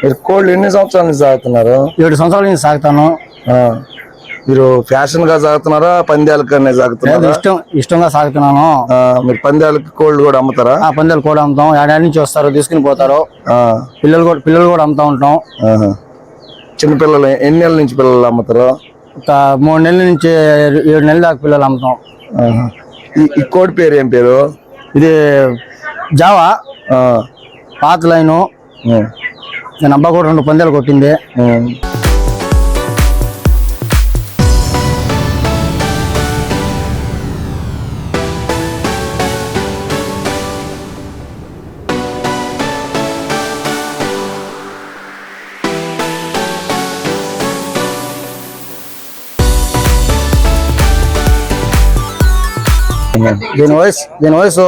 మీరు కోళ్ళు ఎన్ని సంవత్సరాల నుంచి సాగుతున్నారు ఏడు సంవత్సరాల నుంచి సాగుతాను. మీరు ఫ్యాషన్గా సాగుతున్నారా పందాలకనే సాగుతున్నారా ఇష్టం ఇష్టంగా సాగుతున్నాను మీరు పందాలకి కోళ్ళు కూడా అమ్ముతారా ఆ పందాలు కూడా అమ్ముతాం ఏడాది నుంచి వస్తారు తీసుకుని పోతారు. పిల్లలు కూడా పిల్లలు కూడా అమ్ముతా ఉంటాం. చిన్న పిల్లలు ఎన్ని నెలల నుంచి పిల్లలు అమ్ముతారు ఒక మూడు నెలల నుంచి ఏడు నెలల దాకా పిల్లలు అమ్ముతాం. ఈ కోడి పేరు ఏం పేరు ఇది జావా. పాత లైను. నేను అబ్బా కూడా రెండు పందాలు కొట్టింది. దీని వయసు దీని వయసు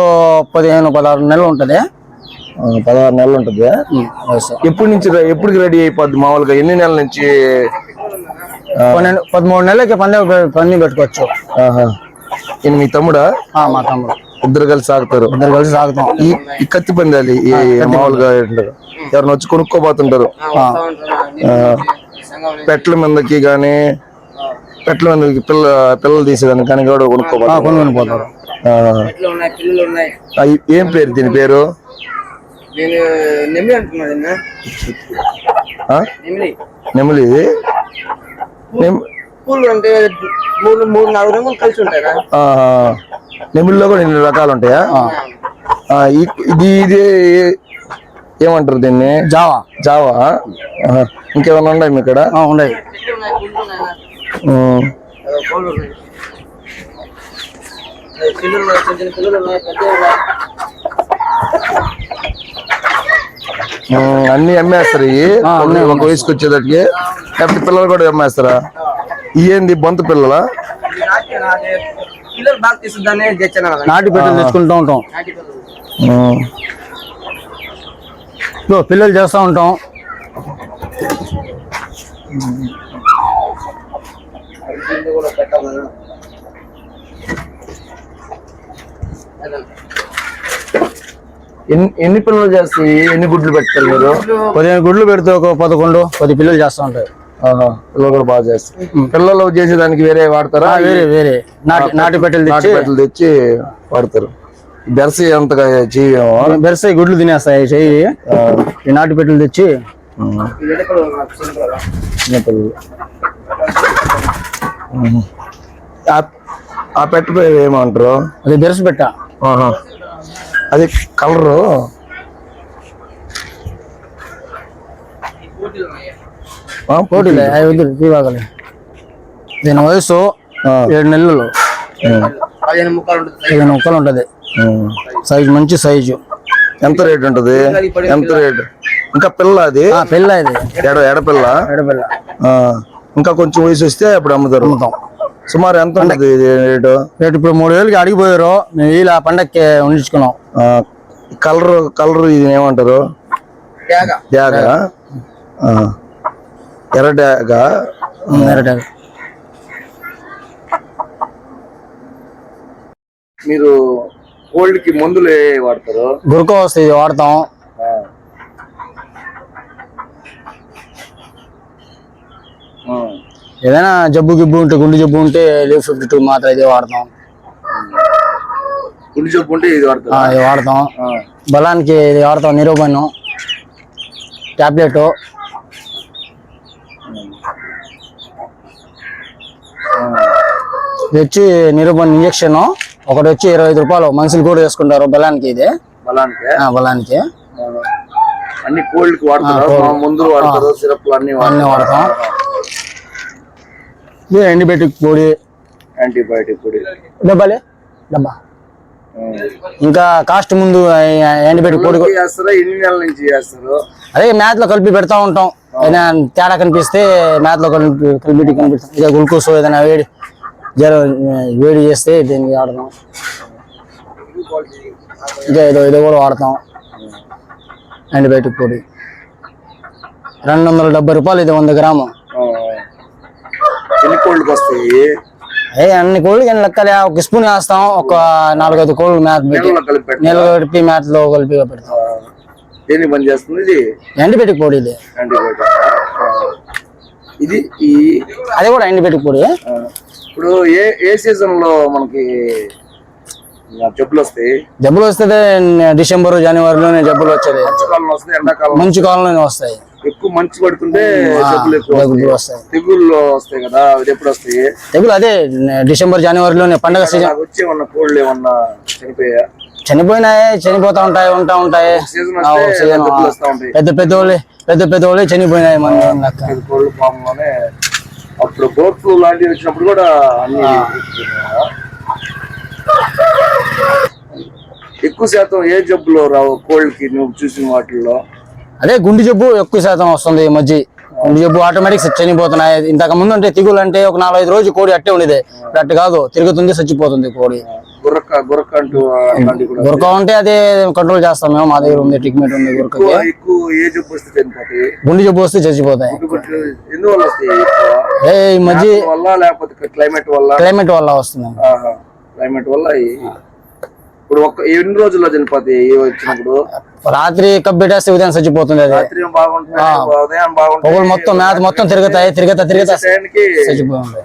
పదిహేను పదహారు నెలలు ఉంటుంది పదహారు నెలలు ఉంటుంది. ఎప్పటి నుంచి ఎప్పటికి రెడీ అయిపోద్ది? మామూలుగా ఎన్ని నెలల నుంచి? పన్నెండు పదమూడు నెలలకి పందెం పె- పందెం పెట్టుకోవచ్చు. ఆహా. ఈయన మీ తమ్ముడా? ఆ, మా తమ్ముడు. ఇద్దరు కలిసి సాగుతారు ఇద్దరు కలిసి సాగుతాం ఈ ఈ కత్తి పందాలి ఈ మామూలుగా ఎవరిని వచ్చి కొనుక్కోబోతుంటారు. పెట్టల మీదకి కానీ పెట్టల మీదకి పిల్ల పిల్లలు తీసేదానికి కానీ కూడా కొనుక్కోబోతారు. కొనుక్కొని పోతారు. ఏం పేరు దీని పేరు? నేను? నెమిలి నెమలి. ఇది నెమ్- పూలు అంటే మూడు మూడు నాలుగు రంగులు కలిసి ఉంటాయా. నెమిలిలో కూడా ఇన్ని రకాలు ఉంటాయా? ఇది ఇది ఏమంటారు దీన్ని? జావా. జావా. ఇంకేమైనా ఉన్నాయి మీ ఇక్కడ? ఆ, ఉన్నాయి. పిల్లలు ఉన్నాయి చిన్న చిన్న పిల్లలు ఉన్నాయి. అన్ని అమ్మేస్తారు ఇవి ఒక వయసుకి వచ్చేటట్టుకి లేకపోతే పిల్లలు కూడా అమ్మేస్తారా? ఇవేంది బొంత పిల్లల? పిల్లలు నాటి పెట్టెలు తెచ్చుకుంటూ ఉంటాం. పిల్లలు పిల్లలు చేస్తూ ఉంటాం. కూడా ఎన్ని పిల్లలు చేస్తాయి ఎన్ని గుడ్లు పెడతారు మీరు? పదిహేను గుడ్లు పెడితే ఒక పదకొండు పది పిల్లలు చేస్తూ ఉంటాయి పిల్లలు కూడా బాగా చేస్తారు. పిల్లలు చేసేదానికి వేరే వాడతారా? వేరే వేరే. నాటి నాటి పెట్టెలు నాటు పెట్టలు తెచ్చి వాడతారు. బెరసి అంతగా చేయమో బెరసాయి గుడ్లు తినేస్తాయి చెయ్యి. ఈ నాటి పెట్టెలు తెచ్చి. ఆ- ఆ పెట్ట ఏమంటారు? అది బెరస పెట్ట. అది కలరు. పోటీలే. అవి వద్దు తీవాగలే దీని వయసు. ఏడు నెలలు. పదిహేను ముక్కలు ఉంటుంది. సైజు మంచి సైజు. ఎంత రేట్ ఉంటది? ఎంత రేట్? ఇంకా పిల్ల అది? ఆ పిల్ల ఇది. ఎడ ఎడపిల్ల ఎడపిల్ల ఆ, ఇంకా కొంచెం వయసు వస్తే అప్పుడు అమ్ముతారు. అమ్ముతాం. సుమారు ఎంత ఉంటుంది ఇది రేటు? రేటు ఇప్పుడు మూడు వేలకి అడిగిపోయారు. మేము ఇలా పండక్కి ఉండించుకున్నాం. కలర్ కలర్ ఇది ఏమంటారు? తేగ డ్యాగ? ఎర్ర డ్యాగ? నేరటే. మీరు కోల్డ్కి మందులు వాడతారు? గురక వస్తే ఇది వాడతాం. ఏదైనా జబ్బు గిబ్బు ఉంటే గుండె జబ్బు ఉంటే లీవ్ ఫిఫ్టీ టూ మాత్రం ఇదే వాడతాం. గుండె జబ్బు ఉంటే ఇది ఆ, వాడతారు ఇది వాడతాం. బలానికి ఇది వాడతాం నిరూపణ టాబ్లెట్. ఇది వచ్చి నిరూపణ ఇంజక్షన్. ఒకటి వచ్చి ఇరవై ఐదు రూపాయలు. మనుషులు కూడా వేసుకుంటారు బలానికి ఇది. బలానికి? ఆ, బలానికి. అన్ని కోల్డ్కి వాడతారు మా మందులు వాడతారు? సిరప్లు అన్ని అన్ని వాడతాం. ఇది యాంటీబయాటిక్ పొడి. యాంటీబయాటిక్ పొడి. డబ్బాలే? డబ్బా. ఇంకా కాస్ట్ ముందు యాంటీబయాటిక్ పొడి చేస్తారా ఎన్ని నెలల నుంచి చేస్తారు. అదే మ్యాథ్లో కలిపి పెడతా ఉంటాం. ఏదైనా తేడా కనిపిస్తే మ్యాథ్లో కలిపి కలిపి కనిపిస్తాం. ఇక గ్లూకోజ్ ఏదైనా వేడి జ్వరం ఆ, వేడి చేస్తే దీన్ని వాడతాం. ఇంకా ఇదో ఇది కూడా వాడతాం. యాంటీబయాటిక్ పొడి. రెండు వందల డెబ్బై రూపాయలు ఇది వంద గ్రాము. ఎన్ని కోల్డ్కి వస్తాయి? అదే అన్ని కోళ్ళు కానీ లెక్కలే? ఒక స్పూన్ వేస్తాం ఒక నాలుగైదు కోళ్ళు మ్యాథ్ పెట్టి. నీళ్ళలో కలిపి లో కలిపి పెడతాం. దేనికి పని చేస్తుంది ఇది? పొడి ఇది. ఇది ఈ అది కూడా యాంటీబయాటిక్ పొడి. ఇప్పుడు ఏ ఏ సీజన్లో మనకి జబ్బులు వస్తాయి? జబ్బులు వస్తే డిసెంబర్ జనవరిలోనే జబ్బులు వచ్చేది. మంచు కాలంలోనే వస్తాయి. ఎక్కువ మంచు పడుతుంటే ఎక్కువ వస్తాయి. తెగుళ్ళు వస్తాయి కదా ఎప్పుడు వస్తాయి? తెగులు అదే డిసెంబర్ జనవరిలోనే పండగ సీజన్. వచ్చి ఏమన్నా కోళ్ళు ఏమన్నా చనిపోయా చనిపోయినాయి చనిపోతా ఉంటాయి ఉంటా ఉంటాయి. సీజన్ పెద్ద పెద్ద వాళ్ళు పెద్ద పెద్ద వాళ్ళు చనిపోయినాయి మన కోళ్ళు పాములోనే అప్పుడు బోట్ ఫ్లూ లాంటివి వచ్చినప్పుడు కూడా అన్ని? ఎక్కువ శాతం ఏ జబ్బులు రావు కోళ్ళకి నువ్వు చూసిన వాటిల్లో? అదే గుండె జబ్బు ఎక్కువ శాతం వస్తుంది ఈ మధ్య. గుండె జబ్బు ఆటోమేటిక్ చనిపోతున్నాయి. ఇంతకు ముందు అంటే తిగులు అంటే ఒక నాలుగైదు రోజు కోడి అట్టే ఉండేది. ఇప్పుడు అట్టు కాదు. తిరుగుతుంది చచ్చిపోతుంది కోడి. గురక ఉంటే అదే కంట్రోల్ చేస్తాం మేము. మా దగ్గర ఉంది ట్రీట్మెంట్ ఉంది గురకకి. చనిపోతాయి? గుండె జబ్బు వస్తే చచ్చిపోతాయి. ఏ ఈ మధ్య క్లైమేట్ వల్ల క్లైమేట్ వల్ల? వస్తుంది. క్లైమేట్ వల్ల ఇప్పుడు ఒక ఎన్ని రోజుల్లో చనిపోతాయి? ఇవి వచ్చినప్పుడు? రాత్రి కబ్బెట్టేస్తే ఉదయం చచ్చిపోతుంది అది. రాత్రి బాగుంటుంది? ఉదయం బాగుంటుంది. పొగలు మొత్తం మేత మొత్తం తిరుగుతాయి తిరుగుతా తిరుగుతా చచ్చిపోతుంది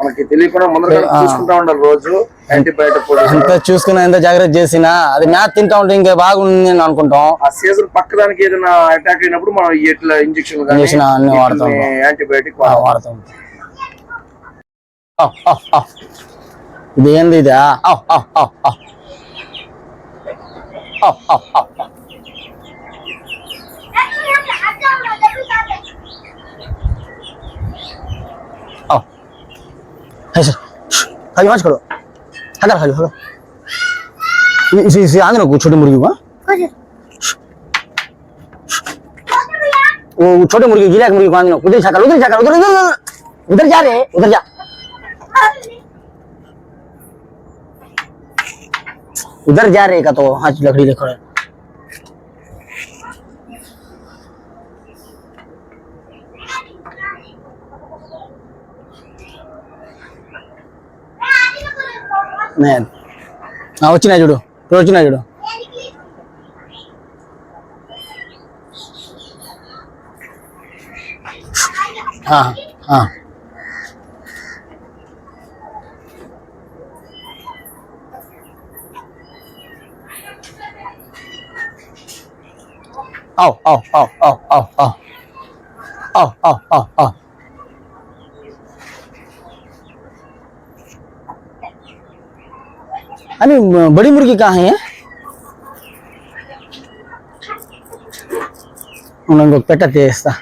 మనకి తెలియకుండా ముందర చూసుకుంటా ఉండాలి రోజు. యాంటీబయాటిక్ ఎంత చూసుకున్నా ఎంత జాగ్రత్త చేసినా అది మేత తింటా ఉంటే ఇంకా బాగుంది అని అనుకుంటాం. ఆ సీజన్ పక్కదానికి ఏదైనా అటాక్ అయినప్పుడు మనం ఇట్లా ఇంజక్షన్ Injection అన్ని వాడతాం. యాంటీబయాటిక్ వాడతాం ಇದು ಏನು ಇದೆ ಅವ್ ಅವ್ ಅವ್ ಅವ್ ಅವ್ ಅವ್ ಅವ್ ಅವ್ ಹೆಸರು ಕೈ ಮಾಡಿಸ್ಕೊಡು ಹಾಗಾರ ಹಾಗೆ ಹಾಗ ಆಂಗ್ಲ ಚೋಟಿ ಮುರುಗಿವಾ वो छोटे मुर्गी गिला मुर्गी बांधो उधर छाकर उधर छाकर उधर उधर उधर जा रहे उधर जा उधर जा रहेगा तो हाँ लकड़ी लेकर నేను వచ్చినా చూడు जुड़ो। हाँ हाँ। oh oh oh oh oh oh oh oh oh ini beri murki kah ya? Menunduk ke dek desa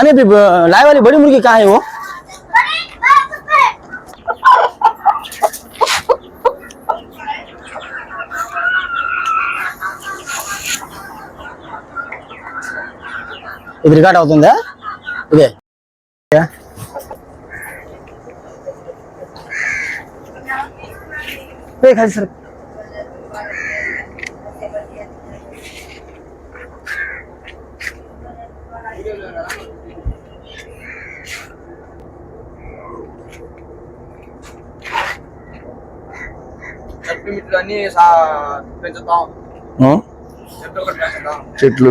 ini tiba lain kali beri murki kah ya wo? ఇది రికార్డ్ అవుతుందా? ఇదే ఖాళీ సార్ చెట్లు